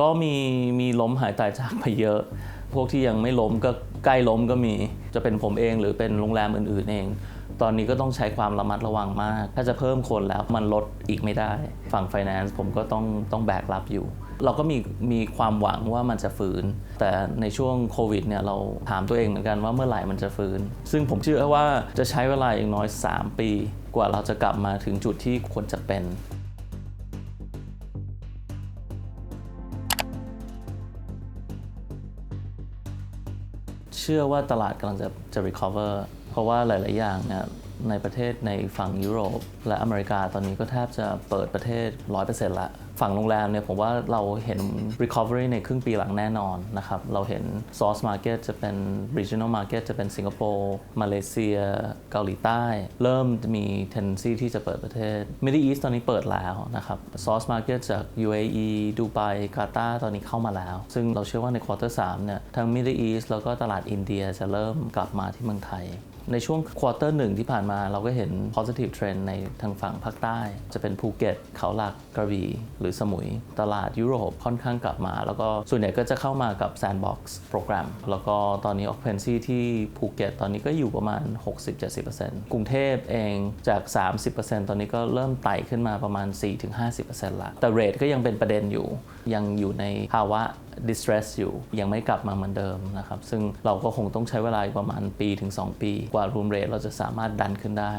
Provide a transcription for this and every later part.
ก็มีมีล้มหายตายจากไปเยอะ พวกที่ยังไม่ล้มก็ใกล้ล้มก็มี จะเป็นผมเองหรือเป็นโรงแรมอื่นๆเอง ตอนนี้ก็ต้องใช้ความระมัดระวังมาก ถ้าจะเพิ่มคนแล้วมันลดอีกไม่ได้ ฝั่ง Finance ผมก็ต้องต้องแบกรับอยู่ เราก็มีมีความหวังว่ามันจะฟื้น แต่ในช่วงโควิดเนี่ยเราถามตัวเองเหมือนกันว่าเมื่อไหร่มันจะฟื้น ซึ่งผมเชื่อว่าจะใช้เวลาอย่างน้อย 3 ปี กว่าเราจะกลับมาถึงจุดที่ควรจะเป็น เชื่อว่าตลาดกำลังจะจะ recover เพราะว่าหลาย ๆ อย่างเนี่ยในประเทศในฝั่งยุโรป และอเมริกาตอนนี้ก็แทบจะเปิดประเทศ 100%ละ ฝั่งโรงแรมเนี่ยผมว่าเราเห็น recovery ในครึ่งปีหลังแน่นอนนะครับ เราเห็น source market จะเป็น regional market จะเป็นสิงคโปร์ มาเลเซีย เกาหลีใต้ เริ่มมี tendency ที่จะเปิดประเทศ Middle East ตอนนี้เปิดแล้วนะครับ source market จาก UAE ดูไบกาตาร์ตอนนี้เข้ามาแล้ว ซึ่งเราเชื่อว่าใน quarter 3เนี่ยทั้ง Middle East แล้วก็ตลาดอินเดียจะเริ่มกลับมาที่เมืองไทยในช่วงควอเตอร์หนึ่งที่ผ่านมาเราก็เห็น positive trend ในทางฝั่งภาคใต้ จะเป็นภูเก็ตเขาหลักกระบี่หรือสมุย ตลาดยุโรปค่อนข้างกลับมา แล้วก็ส่วนใหญ่ก็จะเข้ามากับ sandbox โปรแกรม แล้วก็ตอนนี้ occupancy ที่ภูเก็ตตอนนี้ก็อยู่ประมาณ 60-70%กรุงเทพเองจาก 30%ตอนนี้ก็เริ่มไต่ขึ้นมาประมาณ 4-50%ละแต่เรทก็ยังเป็นประเด็นอยู่ ยังอยู่ในภาวะ distress อยู่ ยังไม่กลับมาเหมือนเดิมนะครับ ซึ่งเราก็คงต้องใช้เวลาประมาณปีถึง 2 ปี กว่า room rate เราจะสามารถดันขึ้นได้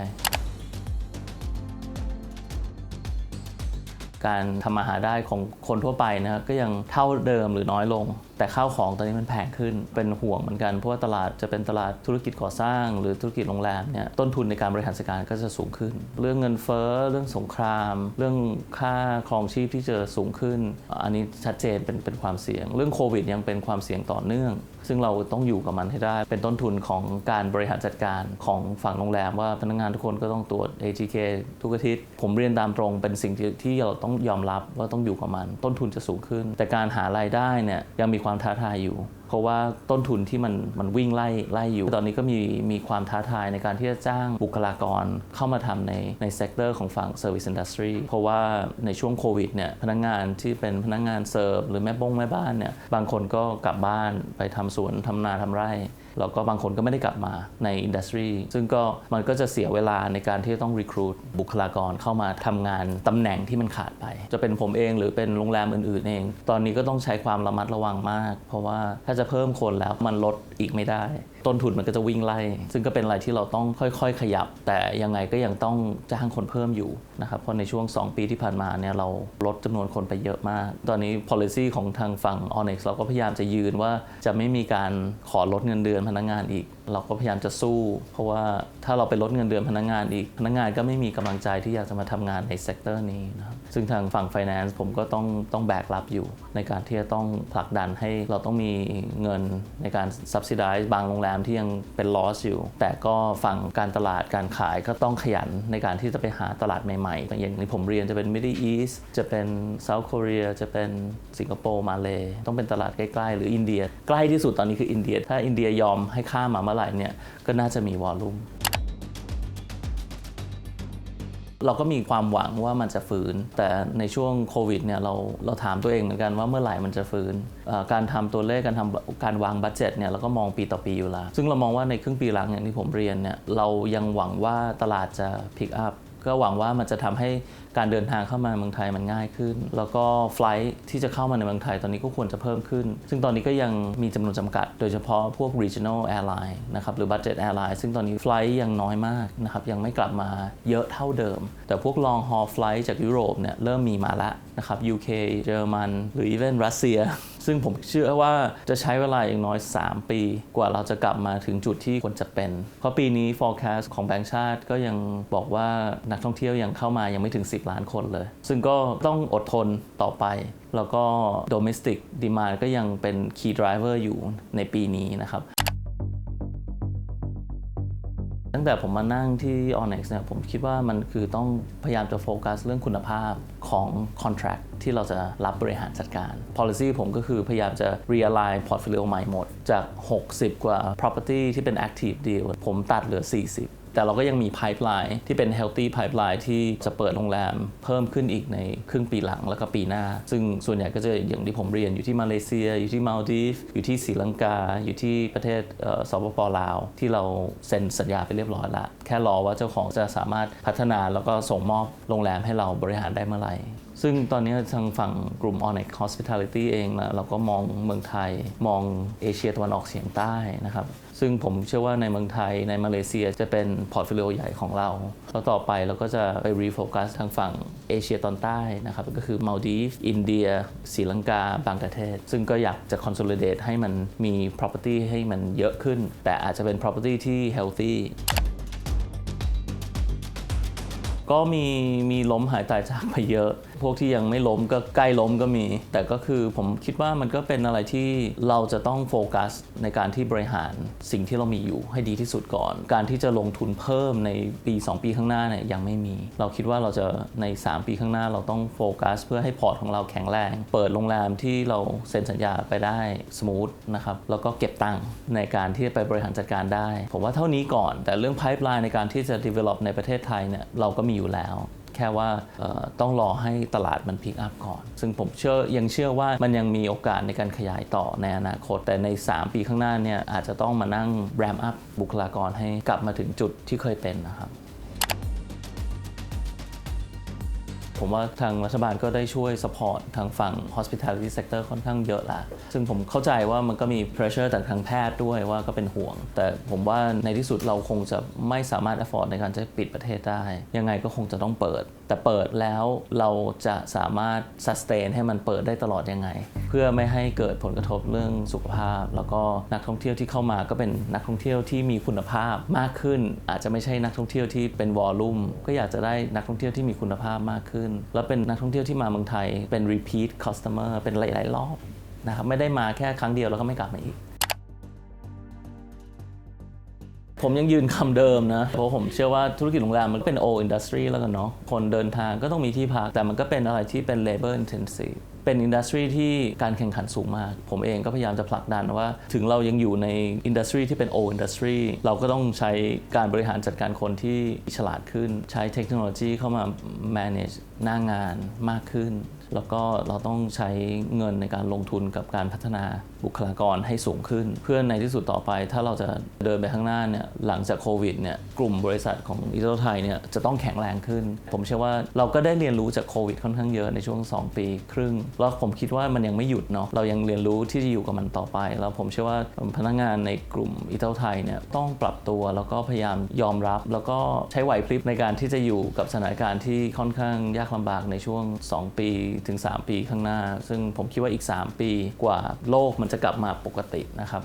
การทำมาหาได้ของคนทั่วไปนะครับก็ยังเท่าเดิมหรือน้อยลง แต่ข้าวของตอนนี้มันแพงขึ้น เป็นห่วงเหมือนกันเพราะว่าตลาดจะเป็นตลาดธุรกิจก่อสร้าง หรือธุรกิจโรงแรมเนี่ยต้นทุนในการบริหารจัดการก็จะสูงขึ้น เรื่องเงินเฟ้อเรื่องสงคราม เรื่องค่าครองชีพที่จะสูงขึ้น อันนี้ชัดเจนเป็นเป็นความเสี่ยง เรื่องโควิดยังเป็นความเสี่ยงต่อเนื่อง ซึ่งเราต้องอยู่กับมันให้ได้ เป็นต้นทุนของการบริหารจัดการของฝั่งโรงแรมว่าพนักงานทุกคนก็ต้องตรวจ ATK ทุกอาทิตย์ ผมเรียนตามตรงเป็นสิ่งที่ที่เราต้องยอมรับว่าต้องอยู่กับมัน ต้นทุนจะสูงขึ้น แต่การหารายได้เนี่ยยังมีความท้าทายอยู่ ราะว่าต้นทุนที่มันมันวิ่งไล่ไล่อยู่ ตอนนี้ก็มีมีความท้าทายในการที่จะจ้างบุคลากรเข้ามาทำในในเซกเตอร์ของฝั่ง Service Industry เพราะว่าในช่วงโควิดเนี่ยพนักงานที่เป็นพนักงานเสิร์ฟหรือแม่บ้งแม่บ้านเนี่ยบางคนก็กลับบ้านไปทำสวนทำนาทำไร่แล้วก็บางคนก็ไม่ได้กลับมาในอินดัสทรีซึ่งก็มันก็จะเสียเวลาในการที่ต้องรีคูดบุคลากรเข้ามาทำงานตำแหน่งที่มันขาดไป จะเป็นผมเองหรือเป็นโรงแรมอื่นๆเอง ตอนนี้ก็ต้องใช้ความระมัดระวังมาก เพราะว่าถ้าจะเพิ่มคนแล้วมันลดอีกไม่ได้ ต้นทุนมันก็จะวิ่งไล่ ซึ่งก็เป็นอะไรที่เราต้องค่อยๆ ขยับ แต่ยังไงก็ยังต้องจ้างคนเพิ่มอยู่นะครับเพราะในช่วง 2 ปีที่ผ่านมาเนี่ยเราลดจำนวนคนไปเยอะมาก ตอนนี้ policy ของทางฝั่ง Onyx เราก็พยายามจะยืนว่าจะไม่มีการขอลดเงินเดือนพนักงานอีกเราก็พยายามจะสู้ เพราะว่าถ้าเราไปลดเงินเดือนพนักงานอีก พนักงานก็ไม่มีกำลังใจที่อยากจะมาทำงานในเซกเตอร์นี้นะครับซึ่งทางฝั่ง Finance ผมก็ต้องต้องแบกรับอยู่ ในการที่จะต้องผลักดันให้เราต้องมีเงินในการ subsidize บางโรงแรมที่ยังเป็น loss อยู่ แต่ก็ฝั่งการตลาดการขายก็ต้องขยันในการที่จะไปหาตลาดใหม่ๆ อย่างที่ผมเรียนจะเป็น Middle East จะเป็น South Korea จะเป็นสิงคโปร์มาเลต้องเป็นตลาดใกล้ๆ หรืออินเดีย ใกล้ที่สุดตอนนี้คืออินเดีย ถ้าอินเดียยอมให้ข้ามมามื่อไหร่เนี่ยก็น่าจะมีวอลลุ่มเราก็มีความหวังว่ามันจะฟื้น แต่ในช่วงโควิดเนี่ยเราเราถามตัวเองเหมือนกันว่าเมื่อไหร่มันจะฟื้น การทำตัวเลขการทำการวางบัตเจ็ตเนี่ยเราก็มองปีต่อปีอยู่แล้ว ซึ่งเรามองว่าในครึ่งปีหลังอย่างที่ผมเรียนเนี่ยเรายังหวังว่าตลาดจะพิกอัพ ก็หวังว่ามันจะทำให้การเดินทางเข้ามาเมืองไทยมันง่ายขึ้น แล้วก็ไฟล์ที่จะเข้ามาในเมืองไทยตอนนี้ก็ควรจะเพิ่มขึ้น ซึ่งตอนนี้ก็ยังมีจำนวนจำกัด โดยเฉพาะพวก regional airline นะครับหรือ budget airline ซึ่งตอนนี้ไฟล์ยังน้อยมากนะครับยังไม่กลับมาเยอะเท่าเดิม แต่พวก long haul flight จากยุโรปเนี่ยเริ่มมีมาแล้วนะครับ UK เยอรมันหรือ even รัสเซีย ซึ่งผมเชื่อว่าจะใช้เวลาอย่างน้อย 3 ปี กว่าเราจะกลับมาถึงจุดที่ควรจะเป็น เพราะปีนี้ forecast ของแบงก์ชาติก็ยังบอกว่านักท่องเที่ยวยังเข้ามายังไม่ถึง 10 ล้านคนเลย ซึ่งก็ต้องอดทนต่อไป แล้วก็ domestic demand ก็ยังเป็น key driver อยู่ในปีนี้นะครับ ตั้งแต่ผมมานั่งที่ Onex เนี่ยผมคิดว่ามันคือต้องพยายามจะโฟกัสเรื่องคุณภาพของ contract ที่เราจะรับบริหารจัดการ policy ผมก็คือพยายามจะ realign portfolio ใหม่หมด จาก 60 กว่า property ที่เป็น active deal ผมตัดเหลือ 40 แต่เราก็ยังมี pipeline ที่เป็น healthy pipeline ที่จะเปิดโรงแรมเพิ่มขึ้นอีกในครึ่งปีหลังแล้วก็ปีหน้า ซึ่งส่วนใหญ่ก็จะอย่างที่ผมเรียนอยู่ที่มาเลเซีย อยู่ที่มาลดีฟอยู่ที่ศรีลังกา อยู่ที่ประเทศเอ่อสปปลาว ที่เราเซ็นสัญญาไปเรียบร้อยละแค่รอว่าเจ้าของจะสามารถพัฒนาแล้วก็ส่งมอบโรงแรมให้เราบริหารได้เมื่อไหร่ ซึ่งตอนนี้ทางฝั่งกลุ่ม Onyx Hospitality เองนะเราก็มองเมืองไทย มองเอเชียตะวันออกเฉียงใต้นะครับ ซึ่งผมเชื่อว่าในเมืองไทยในมาเลเซียจะเป็นพอร์ตโฟลิโอใหญ่ของเรา แล้วต่อไปเราก็จะไปรีโฟกัสทางฝั่งเอเชียตอนใต้นะครับก็คือมาลดีฟอินเดียศรีลังกาบางประเทศ ซึ่งก็อยากจะ consolidate ให้มันมี property ให้มันเยอะขึ้น แต่อาจจะเป็น property ที่ healthy ก็มีมีล้มหายตายจากไปเยอะ พวกที่ยังไม่ล้มก็ใกล้ล้มก็มี แต่ก็คือผมคิดว่ามันก็เป็นอะไรที่เราจะต้องโฟกัสในการที่บริหารสิ่งที่เรามีอยู่ให้ดีที่สุดก่อน การที่จะลงทุนเพิ่มในปี 2 ปีข้างหน้าเนี่ยยังไม่มี เราคิดว่าเราจะใน 3 ปีข้างหน้าเราต้องโฟกัส เพื่อให้พอร์ตของเราแข็งแรง เปิดโรงแรมที่เราเซ็นสัญญาไปได้สมูทนะครับแล้วก็เก็บตังค์ในการที่จะไปบริหารจัดการได้ ผมว่าเท่านี้ก่อน แต่เรื่อง pipeline ในการที่จะ develop ในประเทศไทยเนี่ยเราก็มีอยู่แล้ว แค่ว่าต้องรอให้ตลาดมันพิกอัพก่อน ซึ่งผมเชื่อยังเชื่อว่ามันยังมีโอกาสในการขยายต่อในอนาคต แต่ใน 3 ปีข้างหน้าเนี่ยอาจจะต้องมานั่งแรมอัพบุคลากรให้กลับมาถึงจุดที่เคยเป็นนะครับ ผมว่าทางรัฐบาลก็ได้ช่วย support ทางฝั่ง hospitality sector ค่อนข้างเยอะละ ซึ่งผมเข้าใจว่ามันก็มี pressure จากทางแพทย์ด้วยว่าก็เป็นห่วง แต่ผมว่าในที่สุดเราคงจะไม่สามารถ afford ในการจะปิดประเทศได้ ยังไงก็คงจะต้องเปิด แต่เปิดแล้วเราจะสามารถ sustain ให้มันเปิดได้ตลอดยังไง เพื่อไม่ให้เกิดผลกระทบเรื่องสุขภาพ แล้วก็นักท่องเที่ยวที่เข้ามาก็เป็นนักท่องเที่ยวที่มีคุณภาพมากขึ้น อาจจะไม่ใช่นักท่องเที่ยวที่เป็นวอลลุ่มก็อยากจะได้นักท่องเที่ยวที่มีคุณภาพมากขึ้นแล้วเป็นนักท่องเที่ยวที่มาเมืองไทยเป็น repeat customer เป็นหลาย ๆ รอบนะครับไม่ได้มาแค่ครั้งเดียวแล้วก็ไม่กลับมาอีก ผมยังยืนคำเดิมนะ เพราะผมเชื่อว่าธุรกิจโรงแรมมันเป็น old industry แล้วกันเนาะคนเดินทางก็ต้องมีที่พัก แต่มันก็เป็นอะไรที่เป็น labor intensive เป็นอินดัสทรีที่การแข่งขันสูงมาก ผมเองก็พยายามจะผลักดันว่า ถึงเรายังอยู่ในอินดัสทรีที่เป็น old industry เราก็ต้องใช้การบริหารจัดการคนที่ฉลาดขึ้น ใช้เทคโนโลยีเข้ามา manage หน้างานมากขึ้น แล้วก็เราต้องใช้เงินในการลงทุนกับการพัฒนาบุคลากรให้สูงขึ้น เพื่อในที่สุดต่อไป ถ้าเราจะเดินไปข้างหน้าเนี่ยหลังจากโควิดเนี่ยกลุ่มบริษัทของอิตาลีไทยเนี่ยจะต้องแข็งแรงขึ้น ผมเชื่อว่าเราก็ได้เรียนรู้จากโควิดค่อนข้างเยอะในช่วง 2 ปีครึ่ง แล้วผมคิดว่ามันยังไม่หยุดเนาะเรายังเรียนรู้ที่จะอยู่กับมันต่อไป แล้วผมเชื่อว่าพนักงานในกลุ่มอิตาลีไทยเนี่ยต้องปรับตัวแล้วก็พยายามยอมรับ แล้วก็ใช้ไหวพริบในการที่จะอยู่กับสถานการณ์ที่ค่อนข้างยากลำบากในช่วง 2 ปีถึง 3 ปีข้างหน้า ซึ่งผมคิดว่าอีก 3 ปีกว่าโลกมันจะกลับมาปกตินะครับ